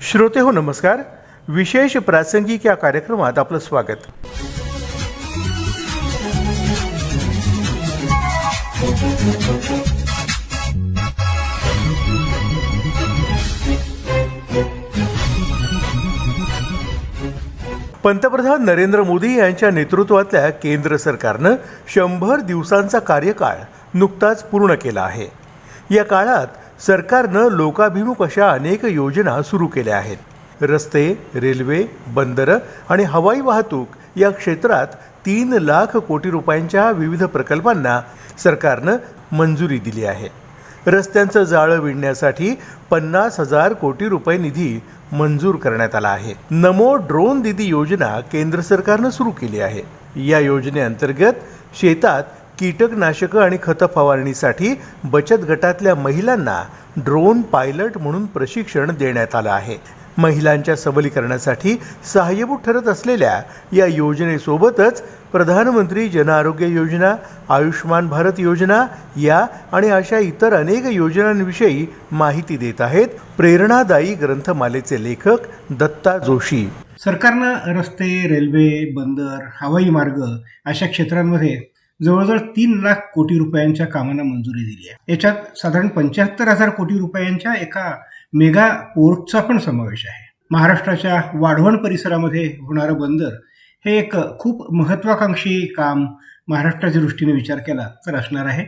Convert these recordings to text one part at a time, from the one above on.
श्रोते हो नमस्कार. विशेष प्रासंगिक या कार्यक्रमात आपलं स्वागत. पंतप्रधान नरेंद्र मोदी यांच्या नेतृत्वातल्या केंद्र सरकारनं शंभर दिवसांचा कार्यकाळ नुकताच पूर्ण केला आहे. या काळात सरकारनं लोकाभिमुख अशा अनेक योजना सुरू केल्या आहेत. रस्ते रेल्वे बंदरं आणि हवाई वाहतूक या क्षेत्रात तीन लाख कोटी रुपयांच्या विविध प्रकल्पांना सरकारनं मंजुरी दिली आहे. रस्त्यांचं जाळं विणण्यासाठी पन्नास हजार कोटी रुपये निधी मंजूर करण्यात आला आहे. नमो ड्रोन दिदी योजना केंद्र सरकारनं सुरू केली आहे. या योजनेअंतर्गत शेतात कीटकनाशकं आणि खतं फवारणीसाठी बचत गटातल्या महिलांना ड्रोन पायलट म्हणून प्रशिक्षण देण्यात आलं आहे. महिलांच्या सबलीकरणासाठी सहाय्यभूत ठरत असलेल्या या योजनेसोबतच प्रधानमंत्री जन आरोग्य योजना आयुष्मान भारत योजना या आणि अशा इतर अनेक योजनांविषयी माहिती देत आहेत प्रेरणादायी ग्रंथमालेचे लेखक दत्ता जोशी. सरकारनं रस्ते रेल्वे बंदर हवाई मार्ग अशा क्षेत्रांमध्ये जवळजवळ तीन लाख कोटी रुपयांच्या कामांना मंजुरी दिली आहे. याच्यात साधारण पंच्याहत्तर हजार कोटी रुपयांच्या एका मेगा पोर्टचा पण समावेश आहे. महाराष्ट्राच्या वाढवण परिसरामध्ये होणारं बंदर हे एक खूप महत्वाकांक्षी काम महाराष्ट्राच्या दृष्टीने विचार केला तर असणार आहे.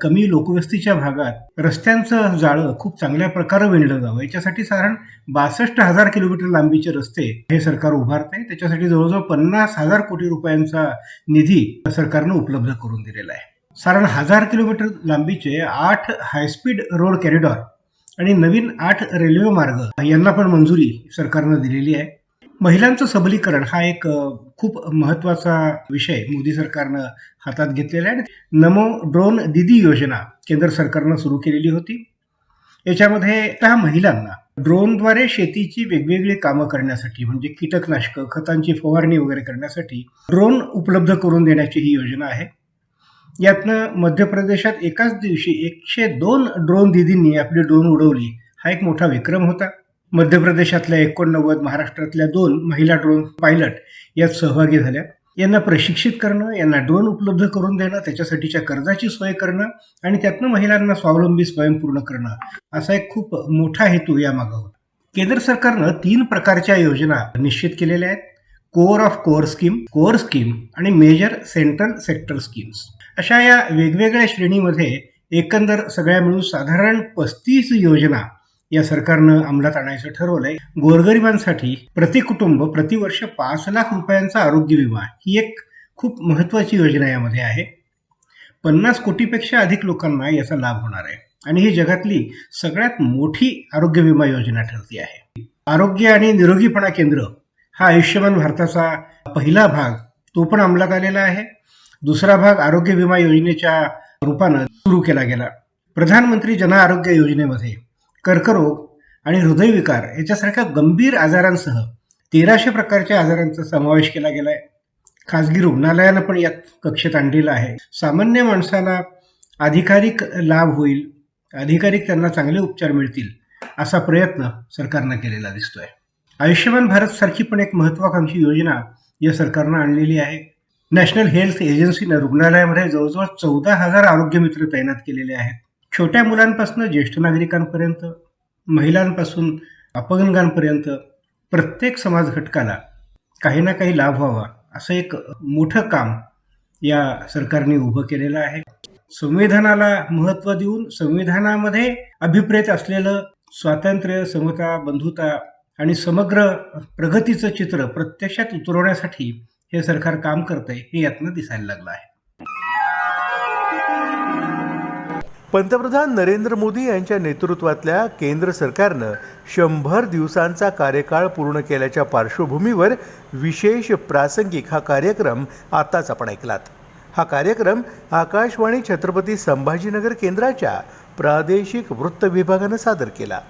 कमी लोकवस्तीच्या भागात रस्त्यांचं जाळं खूप चांगल्या प्रकारे विणलं जावं. याच्यासाठी साधारण बासष्ट हजार किलोमीटर लांबीचे रस्ते हे सरकार उभारते त्याच्यासाठी जवळजवळ पन्नास हजार कोटी रुपयांचा निधी सरकारनं उपलब्ध करून दिलेला आहे. साधारण हजार किलोमीटर लांबीचे आठ हायस्पीड रोड कॅरिडॉर आणि नवीन आठ रेल्वे मार्ग यांना पण मंजुरी सरकारनं दिलेली आहे. महिलांचं सबलीकरण हा एक खूप महत्त्वाचा विषय मोदी सरकारनं हातात घेतलेला आहे. नमो ड्रोन दिदी योजना केंद्र सरकारनं सुरू केलेली होती. याच्यामध्ये त्या महिलांना ड्रोनद्वारे शेतीची वेगवेगळी कामं करण्यासाठी म्हणजे कीटकनाशकं खतांची फवारणी वगैरे करण्यासाठी ड्रोन उपलब्ध करून देण्याची ही योजना आहे. यातनं मध्य प्रदेशात एकाच दिवशी एकशे दोन ड्रोन दिदींनी आपली ड्रोन उडवली. हा एक मोठा विक्रम होता. मध्य प्रदेशातल्या एकोणनव्वद महाराष्ट्रातल्या दोन महिला ड्रोन पायलट यात सहभागी झाल्या. यांना प्रशिक्षित करणं यांना ड्रोन उपलब्ध करून देणं त्याच्यासाठीच्या कर्जाची सोय करणं आणि त्यातनं महिलांना स्वावलंबी स्वयंपूर्ण करणं असा एक खूप मोठा हेतू यामागं होता. केंद्र सरकारनं तीन प्रकारच्या योजना निश्चित केलेल्या आहेत. Core of core scheme core scheme आणि मेजर सेंट्रल सेक्टर स्कीम्स. अशा या वेगवेगळ्या श्रेणीमध्ये एकंदर सगळ्या मिळून साधारण पस्तीस योजना या सरकारनं अंमलात आणायचं ठरवलंय. गोरगरिबांसाठी प्रति कुटुंब प्रतिवर्ष पाच लाख रुपयांचा आरोग्य विमा ही एक खूप महत्वाची योजना यामध्ये आहे. पन्नास कोटीपेक्षा अधिक लोकांना याचा लाभ होणार आहे. आणि ही जगातली सगळ्यात मोठी आरोग्य विमा योजना ठरती आहे. आरोग्य आणि निरोगीपणा केंद्र हा आयुष्यमान भारताचा पहिला भाग तो पण अंमलात आलेला आहे. दुसरा भाग आरोग्य विमा योजनेच्या रूपानं सुरू केला गेला. प्रधानमंत्री जन आरोग्य योजनेमध्ये कर्करोग आणि हृदयविकार याच्यासारख्या गंभीर आजारांसह तेराशे प्रकारच्या आजारांचा समावेश केला गेलाय. खाजगी रुग्णालयानं पण यात कक्षेत आणलेलं आहे. सामान्य माणसाला अधिकाधिक लाभ होईल अधिकाधिक त्यांना चांगले उपचार मिळतील असा प्रयत्न सरकारनं केलेला दिसतोय. आयुष्यमान भारत सारखी पण एक महत्वाकांक्षी योजना या सरकारनं आणलेली आहे. नॅशनल हेल्थ एजन्सीनं रुग्णालयामध्ये जवळजवळ चौदा हजार आरोग्य मित्र तैनात केलेले आहेत. छोट्या मुलांपासून ज्येष्ठ नागरिकांपर्यंत महिलांपासून अपंगांपर्यंत प्रत्येक समाज घटकाला काही ना काही लाभ व्हावा असं एक मोठं काम या सरकारने उभं केलेलं आहे. संविधानाला महत्त्व देऊन संविधानामध्ये अभिप्रेत असलेलं स्वातंत्र्य समता बंधुता आणि समग्र प्रगतीचं चित्र प्रत्यक्षात उतरवण्यासाठी हे सरकार काम करतंय हे यातनं दिसायला लागलं आहे. पंतप्रधान नरेंद्र मोदी यांच्या नेतृत्वातल्या केंद्र सरकारनं शंभर दिवसांचा कार्यकाळ पूर्ण केल्याच्या पार्श्वभूमीवर विशेष प्रासंगिक हा कार्यक्रम आताच आपण ऐकलात हा कार्यक्रम आकाशवाणी छत्रपती संभाजीनगर केंद्राच्या प्रादेशिक वृत्त विभागानं सादर केला